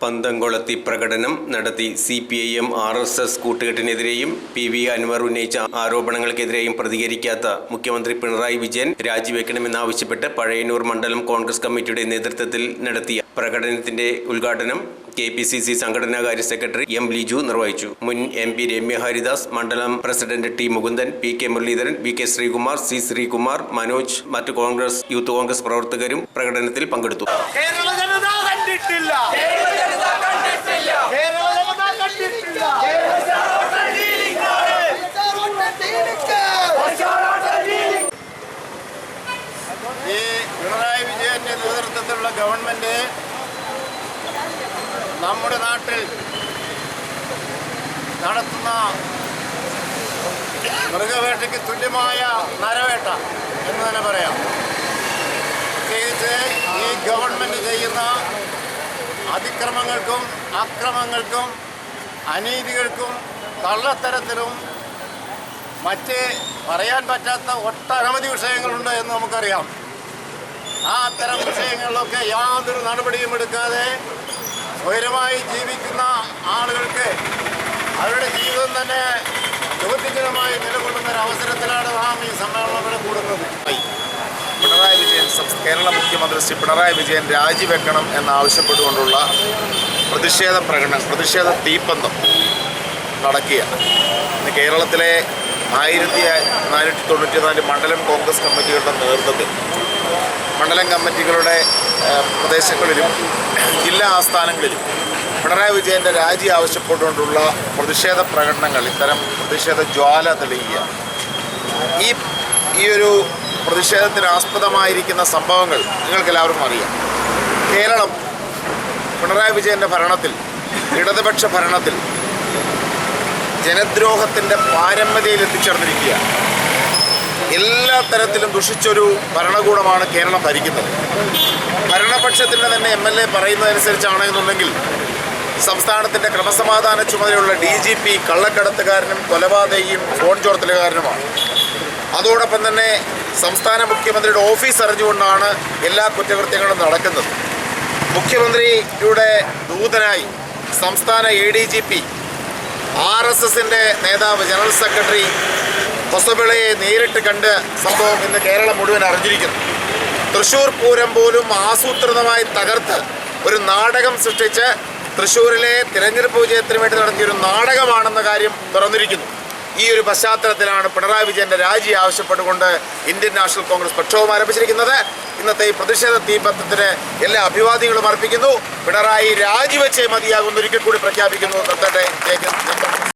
പന്തംകൊളത്തി പ്രകടനം നടത്തി C P I M R S S കൂട്ടുകെട്ടിനെതിരെയും P V Anvar ഉന്നയിച്ച ആരോപണങ്ങൾക്കെതിരെയും പ്രതികരിക്കാത്ത മുഖ്യമന്ത്രി പിണറായി വിജയൻ രാജിവെക്കണമെന്നാവശ്യപ്പെട്ട് പഴയന്നൂർ മണ്ഡലം കോൺഗ്രസ് കമ്മിറ്റിയുടെ നേതൃത്വത്തിൽ നടത്തിയ പ്രകടനത്തിന്റെ ഉദ്ഘാടനം കെ പി സി സി സംഘടനാകാര്യ സെക്രട്ടറി എം ലിജു നിർവഹിച്ചു. മുൻ എം പി രമ്യ ഹരിദാസ് മണ്ഡലം president T Mukundan P K Muralidharan V K Sreekumar C Sreekumar Manoj മറ്റ് കോൺഗ്രസ് യൂത്ത് കോൺഗ്രസ് പ്രവർത്തകരും പ്രകടനത്തിൽ പങ്കെടുത്തു. കേരള ജനത കണ്ടിട്ടില്ല കേരള ജനത കണ്ടിട്ടില്ല ഈ പിണറായി വിജയന്റെ നേതൃത്വത്തിലുള്ള ഗവൺമെന്റ് നമ്മുടെ നാട്ടിൽ നടത്തുന്ന മൃഗവേട്ടയ്ക്ക് തുല്യമായ നരവേട്ട എന്ന് തന്നെ പറയാം. പ്രത്യേകിച്ച് ഈ ഗവൺമെന്റ് ചെയ്യുന്ന അതിക്രമങ്ങൾക്കും അക്രമങ്ങൾക്കും അനീതികൾക്കും കള്ളത്തരത്തിലും മറ്റ് പറയാൻ പറ്റാത്ത ഒട്ടനവധി വിഷയങ്ങളുണ്ട് എന്ന് നമുക്കറിയാം. ആ അത്തരം വിഷയങ്ങളിലൊക്കെ യാതൊരു നടപടിയും എടുക്കാതെ സ്വയരമായി ജീവിക്കുന്ന ആളുകൾക്ക് അവരുടെ ജീവിതം തന്നെ ചോദ്യജനമായി നിലകൊള്ളുന്ന ഒരു അവസരത്തിലാണ് നാം ഈ സമ്മേളനം ഇവിടെ കൂടുന്നത്. പിണറായി വിജയൻ കേരള മുഖ്യമന്ത്രി ശ്രീ പിണറായി വിജയൻ രാജിവെക്കണം എന്നാവശ്യപ്പെട്ടുകൊണ്ടുള്ള പ്രതിഷേധ പ്രകടനം പ്രതിഷേധ തീപ്പന്തം നടക്കുകയാണ്. കേരളത്തിലെ ആയിരത്തി നാനൂറ്റി തൊണ്ണൂറ്റി നാല് മണ്ഡലം കോൺഗ്രസ് കമ്മിറ്റികളുടെ നേതൃത്വത്തിൽ. മണ്ഡലം കമ്മിറ്റികളുടെ പ്രദേശങ്ങളിലും ജില്ലാ ആസ്ഥാനങ്ങളിലും പിണറായി വിജയന്റെ രാജി ആവശ്യപ്പെട്ടുകൊണ്ടുള്ള പ്രതിഷേധ പ്രകടനങ്ങൾ ഇത്തരം പ്രതിഷേധ ജ്വാല തെളിയുക. ഈ ഈ ഒരു പ്രതിഷേധത്തിന് ആസ്പദമായിരിക്കുന്ന സംഭവങ്ങൾ നിങ്ങൾക്ക് എല്ലാവർക്കും അറിയാം. കേരളം പിണറായി വിജയന്റെ ഭരണത്തിൽ ഇടതുപക്ഷ ഭരണത്തിൽ ജനദ്രോഹത്തിന്റെ പാരമ്പര്യയിൽ എത്തിച്ചേർന്നിരിക്കുക. എല്ലാ തരത്തിലും ദുഷിച്ചൊരു ഭരണകൂടമാണ് കേരളം ഭരിക്കുന്നത്. ഭരണപക്ഷത്തിന്റെ തന്നെ എം എൽ എ പറയുന്നതനുസരിച്ചാണ് എന്നുണ്ടെങ്കിൽ സംസ്ഥാനത്തിന്റെ ക്രമസമാധാന ചുമതലയുള്ള ഡി ജി പി കള്ളക്കടത്തുകാരനും കൊലപാതകയും ഫോൺ ചോർത്തലുകാരനുമാണ്. അതോടൊപ്പം തന്നെ സംസ്ഥാന മുഖ്യമന്ത്രിയുടെ ഓഫീസ് അറിഞ്ഞുകൊണ്ടാണ് എല്ലാ കുറ്റകൃത്യങ്ങളും നടക്കുന്നത്. മുഖ്യമന്ത്രിയുടെ ദൂതനായി സംസ്ഥാന A D G P R S എസിന്റെ നേതാവ് ജനറൽ സെക്രട്ടറി ഹൊസബിളയെ നേരിട്ട് കണ്ട് സംഭവം ഇന്ന് കേരളം മുഴുവൻ അറിഞ്ഞിരിക്കുന്നു. തൃശ്ശൂർ പൂരം പോലും ആസൂത്രിതമായി തകർത്ത് ഒരു നാടകം സൃഷ്ടിച്ച് തൃശ്ശൂരിലെ തിരഞ്ഞെടുപ്പ് വിജയത്തിന് വേണ്ടി നടത്തിയ ഒരു നാടകമാണെന്ന കാര്യം തുറന്നിരിക്കുന്നു. ഈ ഒരു പശ്ചാത്തലത്തിലാണ് പിണറായി വിജയന്റെ രാജി ആവശ്യപ്പെട്ടുകൊണ്ട് ഇന്ത്യൻ നാഷണൽ കോൺഗ്രസ് പ്രക്ഷോഭം ആരംഭിച്ചിരിക്കുന്നത്. ഇന്നത്തെ ഈ പ്രതിഷേധ തീപത്രത്തിന് എല്ലാ അഭിവാദ്യങ്ങളും അർപ്പിക്കുന്നു. പിണറായി രാജിവെച്ചേ മതിയാകുമെന്ന് ഒരിക്കൽ കൂടി പ്രഖ്യാപിക്കുന്നു. നിർത്തട്ടെ.